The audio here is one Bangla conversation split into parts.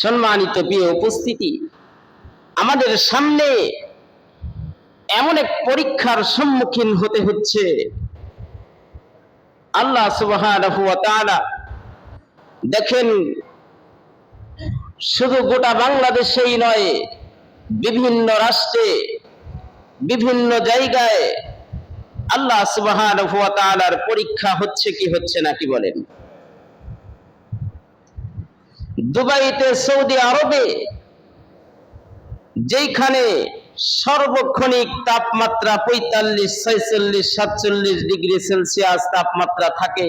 সম্মানিত প্রিয় উপস্থিতি, আমাদের সামনে এমন এক পরীক্ষার সম্মুখীন হতে হচ্ছে। আল্লাহ দেখেন, শুধু গোটা বাংলাদেশেই নয়, বিভিন্ন রাষ্ট্রে, বিভিন্ন জায়গায় আল্লাহ তাআলার পরীক্ষা হচ্ছে কি হচ্ছে না কি বলেন? দুবাইতে, সৌদি আরবে, যেইখানে সর্বক্ষণিক তাপমাত্রা পঁয়তাল্লিশ, ছয়চল্লিশ, সাতচল্লিশ ডিগ্রি সেলসিয়াস তাপমাত্রা থাকে,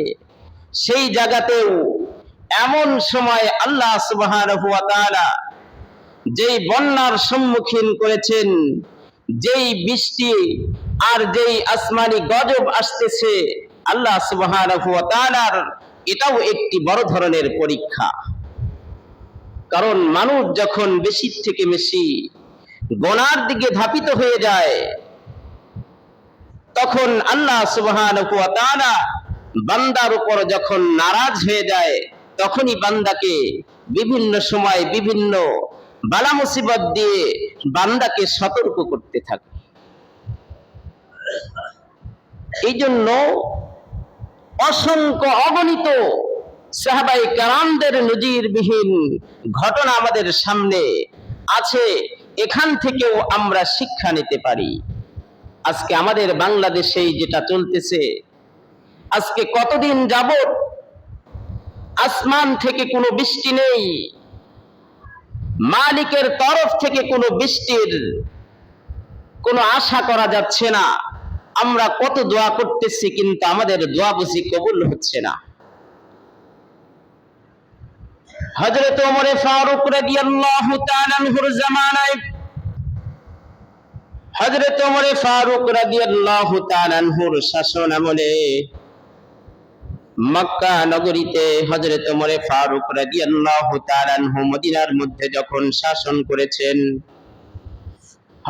সেই জায়গাতেও এমন সময় আল্লাহ তাআলা যেই বন্যার সম্মুখীন করেছেন, যেই বৃষ্টি আর যেই আসমানি গজব আসতেছে, আল্লাহ তাআলার এটাও একটি বড় ধরনের পরীক্ষা। কারণ মানুষ যখন বেশি থেকে বেশি গোনার দিকে ধাপিত হয়ে যায়, তখন আল্লাহ তাআলা বান্দার উপর যখন নারাজ হয়ে যায়, তখনই বান্দাকে বিভিন্ন সময় বিভিন্ন বালা মুসিবত দিয়ে বান্দাকে সতর্ক করতে থাকে। এই জন্য অসংখ্য অগণিত সাহাবাই কারামদের নজিরবিহীন ঘটনা আমাদের সামনে আছে। এখান থেকেও আমরা শিক্ষা নিতে পারি। আজকে আমাদের বাংলাদেশেই যেটা চলতেছে, আজকে কতদিন যাবত আসমান থেকে কোনো বৃষ্টি নেই, মালিকের তরফ থেকে কোনো বৃষ্টির কোনো আশা করা যাচ্ছে না। আমরা কত দোয়া করতেছি কিন্তু আমাদের দোয়া বুঝি কবুল হচ্ছে না। হযরত ওমরে ফারুক রাদিয়াল্লাহু তাআলা আনহুর জামানায়, হযরত ওমরে ফারুক রাদিয়াল্লাহু তাআলা আনহুর শাসন আমলে মক্কা নগরীতে হযরত ওমরে ফারুক রাদিয়াল্লাহু তাআলা আনহু মদিনার মধ্যে যখন শাসন করেছেন,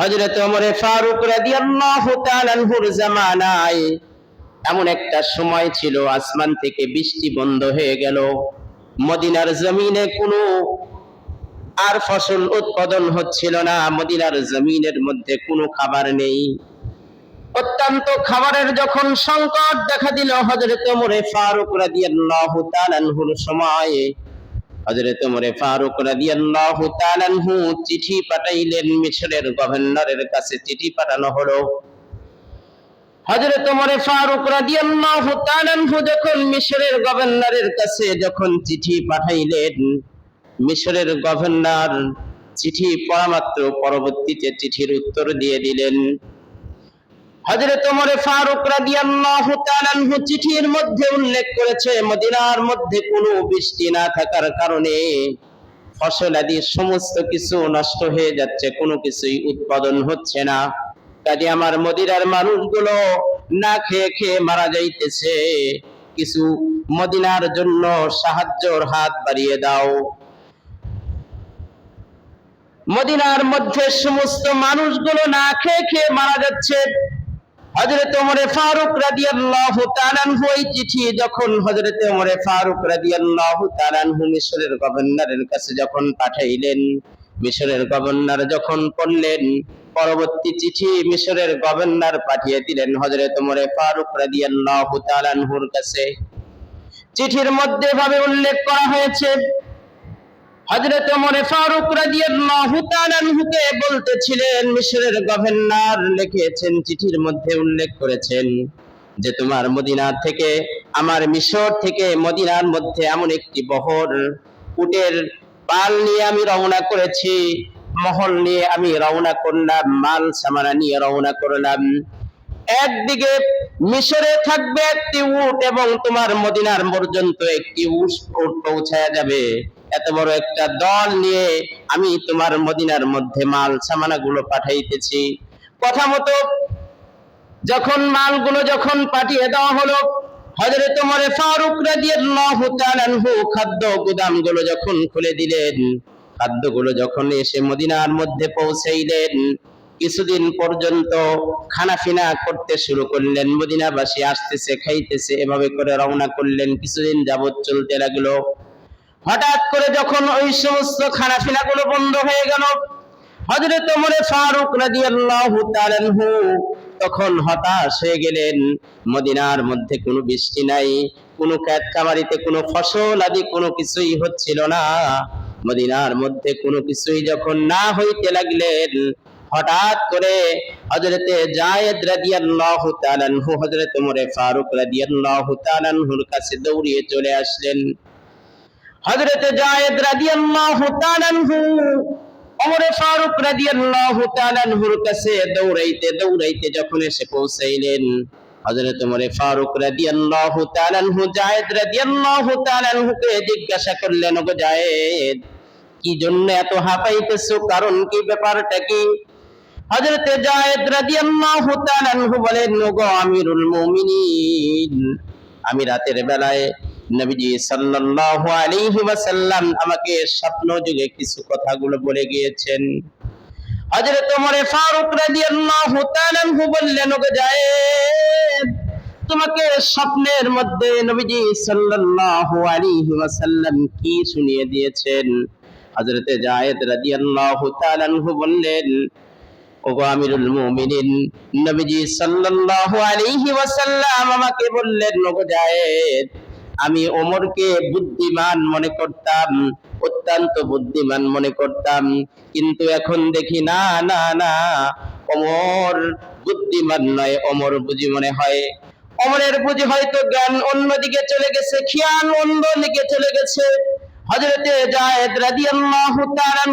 হযরত ওমরে ফারুক রাদিয়াল্লাহু তাআলা আনহুর জামানায় এমন একটা সময় ছিল, আসমান থেকে বৃষ্টি বন্ধ হয়ে গেল। মদিনার জমিনে কোনো আর ফসল উৎপাদন হচ্ছিল না, মদিনার জমিনের মধ্যে কোনো খাবার নেই। অত্যন্ত খাবারের যখন সংকট দেখা দিল, হযরত ওমরে ফারুক রাদিয়াল্লাহু তাআলা আনহুর সময়, হযরত ওমরে ফারুক রাদিয়াল্লাহু তাআলা আনহু চিঠি পাঠাইলেন মিশরের গভর্নরের কাছে, চিঠি পাঠানো হলো। ওমরে ফারুক রাদিয়াল্লাহু যখন মিশরের গভর্নরের কাছে যখন চিঠি পাঠাইলেন, মিশরের গভর্নর চিঠি পরবর্তীতে চিঠির উত্তর দিয়ে দিলেন। ফারুক রাদিয়াল্লাহু চিঠির মধ্যে উল্লেখ করেছে, মদিনার মধ্যে কোনো বৃষ্টি না থাকার কারণে ফসল আদি সমস্ত কিছু নষ্ট হয়ে যাচ্ছে, কোনো কিছুই উৎপাদন হচ্ছে না। কাজে আমার মদিনার মানুষগুলো না খেয়ে খেয়ে মারা যাইতেছে। কিছু মদিনার জন্য সাহায্যর হাত বাড়িয়ে দাও। মদিনার মধ্যে সমস্ত মানুষগুলো না খেয়ে খেয়ে মারা যাচ্ছে। হযরত ওমরে ফারুক চিঠি যখন হযরত ওমরে ফারুক মিশরের গভর্নরের কাছে যখন পাঠাইলেন, মিশরের গভর্নর যখন পড়লেন পরবর্তী চিঠি মিশরের গভর্নর পাঠিয়ে দিলেন হযরত ওমরে ফারুক রাদিয়াল্লাহু তাআলা আনহুর কাছে। চিঠির মধ্যে ভাবে উল্লেখ করা হয়েছে, হযরত ওমরে ফারুক রাদিয়াল্লাহু তাআলা আনহুকে বলতেছিলেন, মিশরের গভর্নর লিখেছেন, চিঠির মধ্যে উল্লেখ করেছেন যে তোমার মদিনা থেকে, আমার মিশর থেকে মদিনার মধ্যে এমন একটি বহর, উটের পাল নিয়ে আমি রওনা করেছি মহল নিয়ে আমি রওনা করলাম, মাল সামানা নিয়ে রওনা করলাম। একদিকে মিশরে থাকবে একটি উট এবং তোমার মদিনার পর্যন্ত একটি উট পৌঁছায়া যাবে। এত বড় একটা দল নিয়ে আমি তোমার মদিনার মধ্যে মাল সামানাগুলো পাঠাইতেছি। কথা মতো যখন মালগুলো যখন পাঠিয়ে দেওয়া হলো, হযরত ওমর ফারুক রাদিয়াল্লাহু তাআলা খাদ্য গুদামগুলো যখন খুলে দিলেন খাদ্যগুলো যখন এসে মদিনার মধ্যে পৌঁছাইলেন, কিছুদিন পর্যন্ত খানাফিনা করতে শুরু করলেন, মদিনাবাসী আসতেছে, খাইতেছে, এভাবে করে রওনা করলেন, কিছুদিন যাবৎ চলতে লাগল। হঠাৎ করে যখন ওই সমস্ত খানাফিনা গুলো বন্ধ হয়ে গেল হজরত ওমরে ফারুক রাদিয়াল্লাহু তাআলা আনহু তখন হতাশ হয়ে গেলেন। মদিনার মধ্যে কোনো বৃষ্টি নাই, কোনো ক্ষেত খামারিতে কোনো ফসল আদি কোনো কিছুই হচ্ছিল না। মদিনার মধ্যে কোনো কিছুই যখন না হইতে লাগলেন, হঠাৎ করে হযরতে জায়েদ হযরত ফারুক রাদিয়াল্লাহু তাআলা কাছে দৌড়িয়ে চলে আসলেন। জায়েদ রাদিয়াল্লাহু ফারুক রাদিয়াল্লাহু কাছে দৌড়াইতে দৌড়াইতে যখন এসে পৌঁছাইলেন হযরত ওমরে ফারুক রাদিয়াল্লাহু তাআলা আনহু, জায়েদ রাদিয়াল্লাহু তাআলা আনহুকে জিজ্ঞাসা করলেন, ওগো জায়েদ, কি জন্য এত হাঁপাইতেছো? কারণ কি ব্যাপারটা কি? হযরতে জায়েদ রাদিয়াল্লাহু তাআলা আনহু বলেন, ওগো আমিরুল মুমিনিন, আমি রাতের বেলায় নবীজি সাল্লাল্লাহু আলাইহি ওয়াসাল্লাম আমাকে স্বপ্ন যুগে কিছু কথাগুলো বলে গিয়েছেন। হযরত ওমর ফারুক রাদিয়াল্লাহু তাআলা বললেন, ওগো জায়েদ, তোমাকে স্বপ্নের মধ্যে নবীজি সাল্লাল্লাহু আলাইহি ওয়াসাল্লাম কি শুনিয়ে দিয়েছেন? হযরতে জায়েদ রাদিয়াল্লাহু তাআলা বললেন, ওগো আমিরুল মুমিনিন, নবীজি সাল্লাল্লাহু আলাইহি ওয়াসাল্লাম আমাকে বললেন, ওগো জায়েদ, আমি ওমরকে বুদ্ধিমান মনে করতাম। অত্যন্ত বুদ্ধিমান মনে করতাম। কিন্তু এখন দেখি না না না ওমর বুদ্ধিমান নয় ওমর বুঝি মনে হয়। ওমরের বুঝি হয়তো জ্ঞান অন্যদিকে চলে গেছে, খেয়াল অন্যদিকে চলে গেছে। তাআলা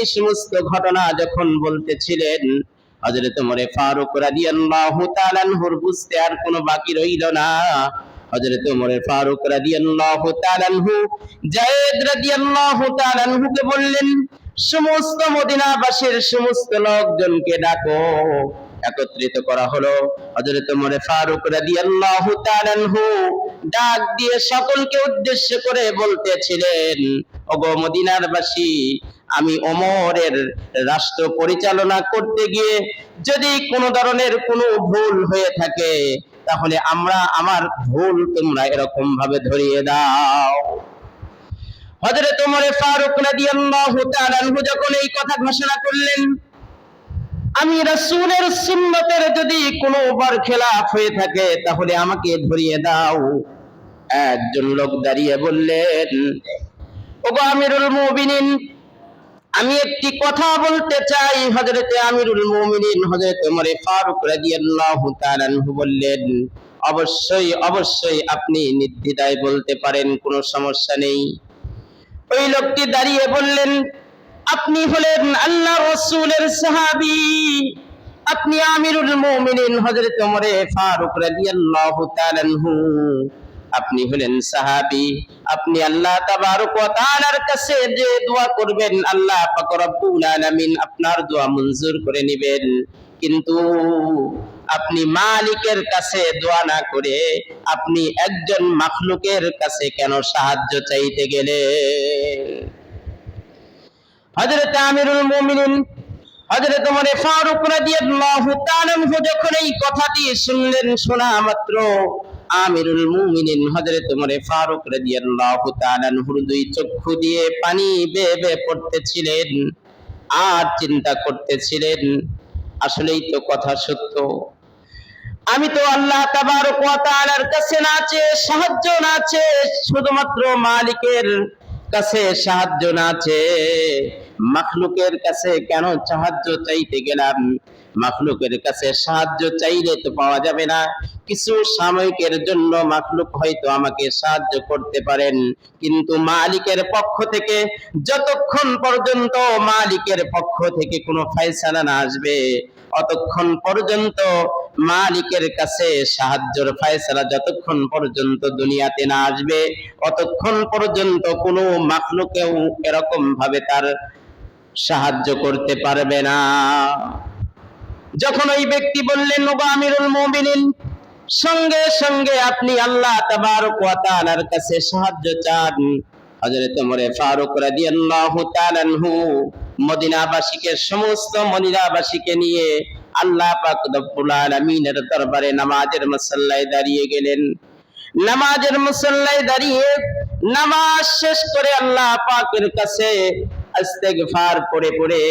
এই সমস্ত ঘটনা যখন বলতেছিলেন ওমরে ফারুক বুঝতে আর কোনো বাকি রইল না। হযরত ওমরে ফারুক রাদিয়াল্লাহু তাআলা আনহু জায়েদ রাদিয়াল্লাহু তাআলা আনহুকে বললেন, সমস্ত মদিনাবাসীর সমস্ত লোকজনকে ডাকো। একত্রিত করা হলো হযরত ওমরে ফারুক রাদিয়াল্লাহু তাআলা আনহু। ডাক দিয়ে সকলকে উদ্দেশ্য করে বলতেছিলেন, ওগো মদিনার বাসী আমি ওমরের রাষ্ট্র পরিচালনা করতে গিয়ে যদি কোনো ধরনের কোনো ভুল হয়ে থাকে তাহলে আমরা আমার ভুল তোমরা এরকম ভাবে ধরিয়ে দাও। হযরত ওমর ফারুক রাদিয়াল্লাহু তাআলা যখন এই কথা ঘোষণা করলেন, আমি রাসূলের সুন্নতের যদি কোনো বার খেলাফ হয়ে থাকে, তাহলে আমাকে ধরিয়ে দাও। একজন লোক দাঁড়িয়ে বললেন, ওগো আমিরুল মুমিনিন আমি একটি কথা বলতে চাই। হযরতে আমিরুল মুমিনিন হযরত ওমর ফারুক রাদিয়াল্লাহু তাআলা বললেন, অবশ্যই অবশ্যই আপনি নির্দ্বিধায় বলতে পারেন, কোনো সমস্যা নেই। ওই লোকটি দাঁড়িয়ে বললেন, আপনি হলেন আল্লাহ রসুলের সাহাবি। আপনি আমিরুল মুমিনিন হযরত ওমর ফারুক রাদিয়াল্লাহু তাআলা আপনি হলেন সাহাবী। আপনি আল্লাহ তাবারক ওয়া তাআলার কাছে যে দোয়া করবেন, আল্লাহ পাক রব্বুল আলামিন আপনার দোয়া মঞ্জুর করে নেবেন। কিন্তু আপনি মালিকের কাছে দোয়া না করে আপনি একজন মাখলুকের কাছে কেন সাহায্য চাইতে গেলে হযরত আমিরুল মুমিনিন, হযরত ওমর ফারুক রাদিয়াল্লাহু তাআলা যখন এই কথাটি শুনলেন, শোনা মাত্র আমিরুল মুমিনিন হযরত ওমর ফারুক রাদিয়াল্লাহু তাআলা আনহুর দুই চক্ষু দিয়ে পানি বেয়ে বেয়ে পড়তেছিলেন। আর চিন্তা করতেছিলেন, আসলেই তো কথা সত্য। আমি তো আল্লাহ তাবারক ওয়া তাআলার কাছে না চেয়ে সাহায্য না চেয়ে শুধুমাত্র মালিকের কাছে সাহায্য না চেয়ে মাখলুকের কাছে কেন সাহায্য চাইতে গেলাম? মাখলুকের কাছে সাহায্য চাইলে তো পাওয়া যাবে না। কিছু সাময়িকের জন্য মাখলুক হয়তো আমাকে সাহায্য করতে পারেন। কিন্তু মালিকের পক্ষ থেকে যতক্ষণ পর্যন্ত মালিকের পক্ষ থেকে কোনো ফয়সালা না আসবে, অতক্ষণ পর্যন্ত মালিকের কাছে সাহায্যের ফয়সালা যতক্ষণ পর্যন্ত দুনিয়াতে না আসবে, অতক্ষণ পর্যন্ত কোনো মাখলুকেও এরকম ভাবে তার সাহায্য করতে পারবে না। যখন ওই ব্যক্তি বললেন, ওগো আমিরুল মুমিনিন, সঙ্গে সঙ্গে আপনি আল্লাহ তাবারক ওয়া কাছে সাহায্য চান। হযরত ওমর ফারুক রাদিয়াল্লাহু তাআলা আনহু মদিনাবাসীকে, সমস্ত মদিনাবাসীকে নিয়ে আল্লাহ পাক রব্বুল আলামিনের দরবারে নামাজের মুসল্লায় দাঁড়িয়ে গেলেন। নামাজের মুসল্লায় দাঁড়িয়ে নামাজ শেষ করে আল্লাহ পাকের কাছে ইস্তেগফার পড়ে পড়ে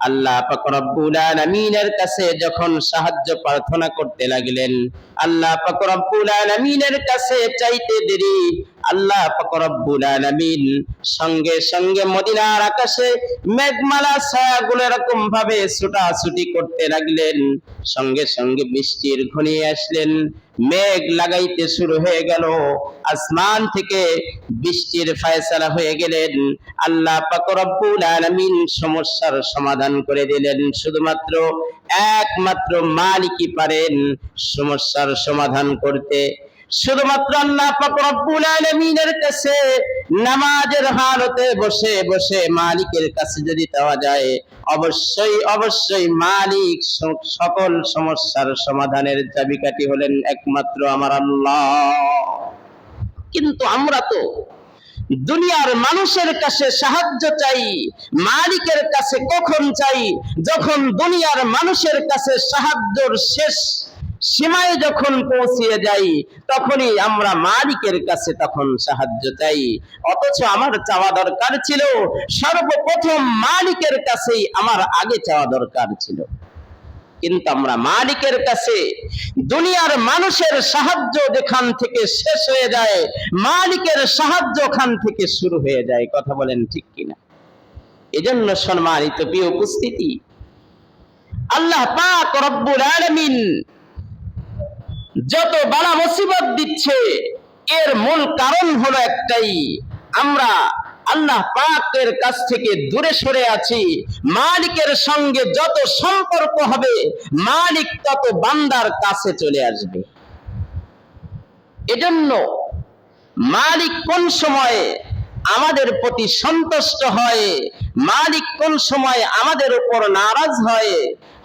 আল্লাহ পাকরাব্বুল আলমিনের কাছে যখন সাহায্য প্রার্থনা করতে লাগলেন, আল্লাহ পাকরাব্বুল আলামিনের কাছে চাইতে দেরি আল্লাহ পাক রব্বুল আলামিন সঙ্গে সঙ্গে মদিনার আকাশে মেঘমালা ছায়াগুলো এরকম ভাবে ছুটাছুটি করতে লাগলেন। সঙ্গে সঙ্গে বৃষ্টির ঘনিয়ে আসলেন। মেঘ লাগাইতে শুরু হয়ে গেল। আসমান থেকে বৃষ্টির ফায়সালা হয়ে গেলেন। আল্লাহ পাক রব্বুল আলামিন সমস্যার সমাধান করে দিলেন। শুধুমাত্র একমাত্র মালিকই পারেন সমস্যার সমাধান করতে। শুধুমাত্র আল্লাহ কাছে নামাজের হালতে বসে বসে মালিকের কাছে যদি পাওয়া যায়, অবশ্যই অবশ্যই মালিক সকল সমস্যার সমাধানের চাবিকাঠি হলেন একমাত্র আমার আল্লাহ। কিন্তু আমরা তো দুনিয়ার মানুষের কাছে সাহায্য চাই, মালিকের কাছে কখন চাই, যখন দুনিয়ার মানুষের কাছে সাহায্যর শেষ সীমায় যখন পৌঁছিয়ে যাই, তখনই আমরা মালিকের কাছে তখন সাহায্য চাই। অথচ আমার চাওয়া দরকার ছিল, সর্বপ্রথম মালিকের কাছেই আমার আগে চাওয়া দরকার ছিল। কিন্তু আমরা মালিকের কাছে, দুনিয়ার মানুষের সাহায্য যেখান থেকে শেষ হয়ে যায়, মালিকের সাহায্য ওখান থেকে শুরু হয়ে যায়। কথা বলেন ঠিক কিনা? এজন্য সম্মানিত প্রিয় উপস্থিতি, আল্লাহ পাক রব্বুল আলামিন যত বালা মুসিবত দিচ্ছে, এর মূল কারণ হলো একটাই। আমরা আল্লাহ পাকের কাছ থেকে দূরে সরে আছি। মালিকের সঙ্গে যত সম্পর্ক হবে, মালিক তত বান্দার কাছে চলে আসবে। এজন্য মালিক কোন সময়ে আমাদের প্রতি সন্তুষ্ট হয়, মালিক কোন সময় আমাদের উপর নারাজ হয়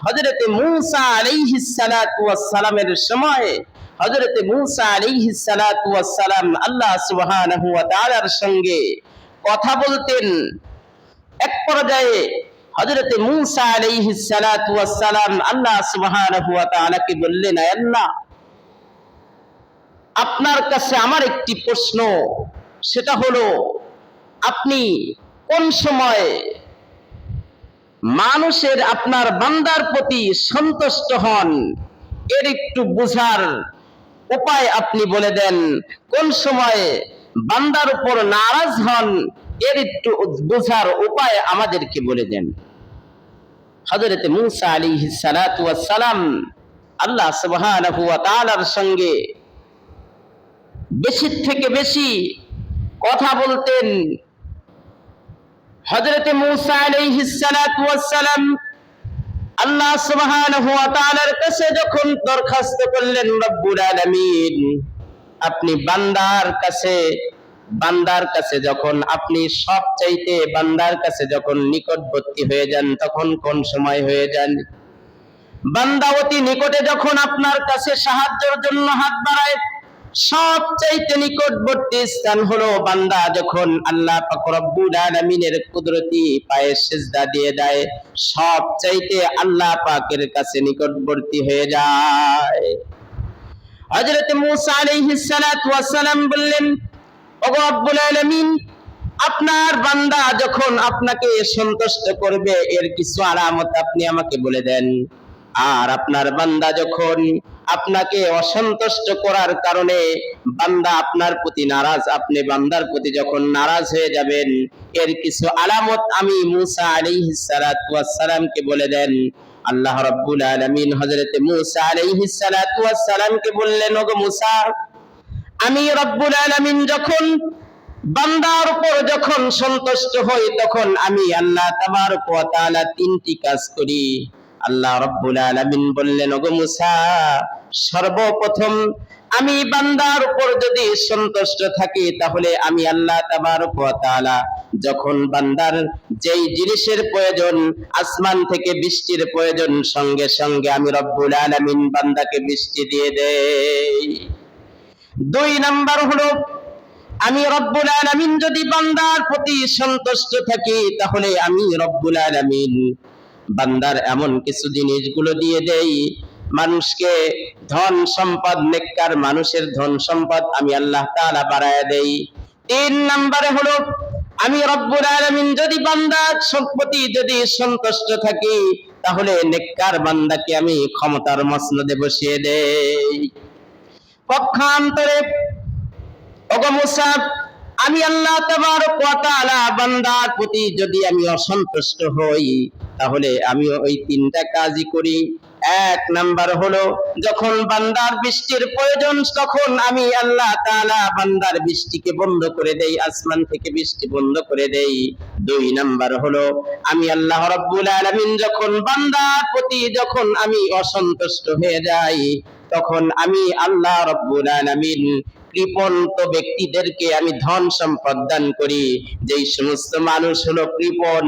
হযরতে মুসা আলাইহিস সালাতু সালামের সময় হযরতে মূসা আলাইহিস সালাতু সালাম আল্লাহ সুবহানাহু ওয়া তাআলার সঙ্গে কথা বলতেন। এক পর্যায়ে হযরতে মুসা আলাইহিস সালাতু সালাম আল্লাহ সুবহানাহু ওয়া তাআলাকে বললেন, "আয় আল্লাহ, আপনার কাছে আমার একটি প্রশ্ন। সেটা হলো, আপনি কোন সময় মানুষের আপনার বান্দার প্রতি সন্তুষ্ট হন। এর একটু বুঝার উপায় আপনি বলে দেন, কোন সময় বান্দার উপর নারাজ হন, এর একটু বুঝার উপায় আমাদেরকে বলে দেন। হযরত মূসা ওয়াস সালাম আল্লাহ তাআলার সঙ্গে বেশি থেকে বেশি কথা বলতেন হযরতে মূসা আলাইহিস সালাতু ওয়াস সালাম আল্লাহ সুবহানাহু ওয়া তাআলার কাছে যখন দরখাস্ত করলেন, রব্বুল আলামিন, আপনি বান্দার কাছে বান্দার কাছে যখন, আপনি সব চাইতে বান্দার কাছে যখন নিকটবর্তী হয়ে যান, তখন কোন সময় হয়ে যান? বান্দা অতি নিকটে যখন আপনার কাছে সাহায্যের জন্য হাত বাড়ায় সবচাইতে নিকটবর্তী স্থান হলো বান্দা যখন আল্লাহ রব্বুল কুদরতি পায়ে সিজদা দিয়ে দেয়, সবচাইতে আল্লাহ পাকের কাছে নিকটবর্তী হয়ে যায়। আলাইহিস ওয়াস সালাম বললেন রব্বুল আলামিন, আপনার বান্দা যখন আপনাকে সন্তুষ্ট করবে, এর কিছু আলামত আপনি আমাকে বলে দেন। আর আপনার বান্দা যখন আপনাকে অসন্তুষ্ট করার কারণে বান্দা আপনার প্রতি নারাজ। আপনি বান্দার প্রতি যখন নারাজ হয়ে যাবেন, এর কিছু আলামত আমি মুসা আলাইহিস সালাতু ওয়াস সালামকে বলে দেন। আল্লাহ রাব্বুল আলামিন হযরতে মুসা আলাইহিস সালাতু ওয়াস সালামকে বললেন, ওগো মুসা, আমি রব্বুল আলামিন যখন বান্দার উপর যখন সন্তুষ্ট হই, তখন আমি আল্লাহ তাআলা তিনটি কাজ করি। আল্লাহ রব্বুল আলামিন বললেন, ওগো মুসা, সর্বপ্রথম আমি বান্দার উপর যদি সন্তুষ্ট থাকি, তাহলে আমি আল্লাহ তাবারক ওয়া তাআলা যখন বান্দার যেই জিনিসের প্রয়োজন, আসমান থেকে বৃষ্টির প্রয়োজন, সঙ্গে সঙ্গে আমি রব্বুল আলামিন বান্দাকে বৃষ্টি দিয়ে দেই। দুই নাম্বার হলো, আমি রব্বুল আলামিন যদি বান্দার প্রতি সন্তুষ্ট থাকি, তাহলে আমি রব্বুল আলামিন বান্দার এমন কিছু জিনিসগুলো দিয়ে দেই, মানুষকে ধন সম্পদ, নেককার মানুষের ধন সম্পদ আমি আল্লাহ তাআলা বাড়ায়া দেই। তিন নম্বরে হলো, আমি রব্বুল আলামিন যদি বান্দা সম্পত্তি যদি সন্তুষ্ট থাকি, তাহলে নেককার বান্দাকে আমি ক্ষমতার মসনদে বসিয়ে দেই। পক্ষান্তরে, ওগো মুসা, আমি আল্লাহ তাবারক ওয়া তাআলা বান্দার প্রতি যদি আমি অসন্তুষ্ট হই তাহলে আমি ওই তিনটা কাজই করি। এক নাম্বার হলো, যখন বান্দার বৃষ্টির প্রয়োজন, তখন আমি আল্লাহ তাআলা বান্দার বৃষ্টিকে বন্ধ করে দেই, আসমান থেকে বৃষ্টি বন্ধ করে দেই। দুই নাম্বার হলো, আমি আল্লাহ রাব্বুল আলামিন যখন বান্দার প্রতি যখন আমি অসন্তুষ্ট হয়ে যাই, তখন আমি আল্লাহ রব্বুল আলামিন কৃপন্ত ব্যক্তিদেরকে আমি ধন সম্পদ দান করি। যেই সমস্ত মানুষ হলো কৃপণ,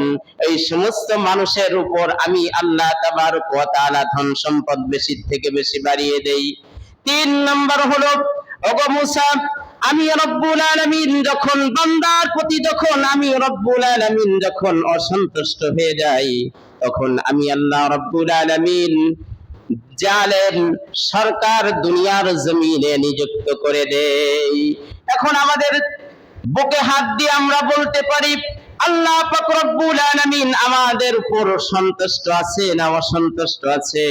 এই সমস্ত মানুষের উপর আমি আল্লাহ তাবারক ওয়া ধন সম্পদ বেশি থেকে বেশি বাড়িয়ে দেই। তিন নম্বর হলো, ওগো মুসা, আমি রব্বুল আলামিন যখন, বান্দার প্রতি যখন আমি রব্বুল আলামিন যখন অসন্তুষ্ট হয়ে যাই, তখন আমি আল্লাহ রব্বুল আলামিন জালেম সরকার দুনিয়ার জমিনে নিযুক্ত করে দেই এখন আমাদের বুকে হাত দিয়ে আমরা বলতে পারি, আল্লাহ রব্বুল আলামিন আমাদের উপর সন্তুষ্ট আছে না অসন্তুষ্ট আছে?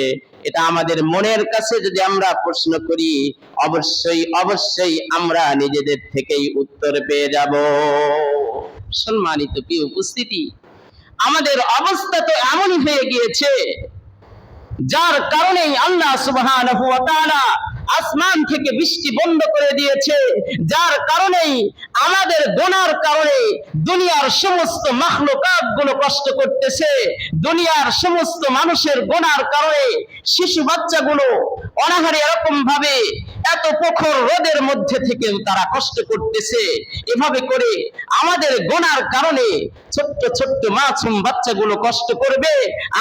এটা আমাদের মনের কাছে যদি আমরা প্রশ্ন করি, অবশ্যই অবশ্যই আমরা নিজেদের থেকেই উত্তর পেয়ে যাব। সম্মানিত কি উপস্থিতি, আমাদের অবস্থা তো এমনই হয়ে গিয়েছে যার কারণেই আল্লাহ সুবহানাহু ওয়া তাআলা আসমান থেকে বৃষ্টি বন্ধ করে দিয়েছে, যার কারণেই, আমাদের গোনার কারণে দুনিয়ার সমস্ত মাখলুকাতগুলো কষ্ট করতেছে। দুনিয়ার সমস্ত মানুষের গোনার কারণে শিশু বাচ্চাগুলো অনাহারে এরকম ভাবে এত প্রখর রোদের মধ্যে থেকে তারা কষ্ট করতেছে। এভাবে করে আমাদের গোনার কারণে ছোট্ট ছোট্ট মাছুম বাচ্চাগুলো কষ্ট করবে।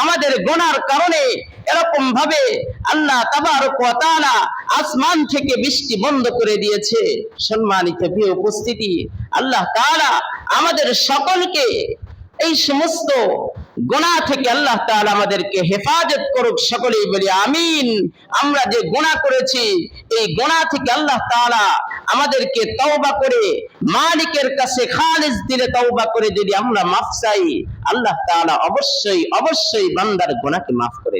আমাদের গোনার কারণে এরকম ভাবে আল্লাহ ওয়া তাআলা আসমান থেকে বৃষ্টি বন্ধ করে দিয়েছে। সম্মানিত প্রিয় উপস্থিতি, আল্লাহ তাআলা আমাদের সকলকে এই সমস্ত গোনা থেকে আল্লাহ তাআলা আমাদেরকে হেফাজত করুক সকলেই বলি আমিন। আমরা যে গোনা করেছি, এই গোনা থেকে আল্লাহ তাআলা আমাদেরকে তওবা করে, মালিকের কাছে খালিস দিলে তওবা করে যদি আমরা মাফ চাই, আল্লাহ তাআলা অবশ্যই অবশ্যই বান্দার গোনাকে মাফ করে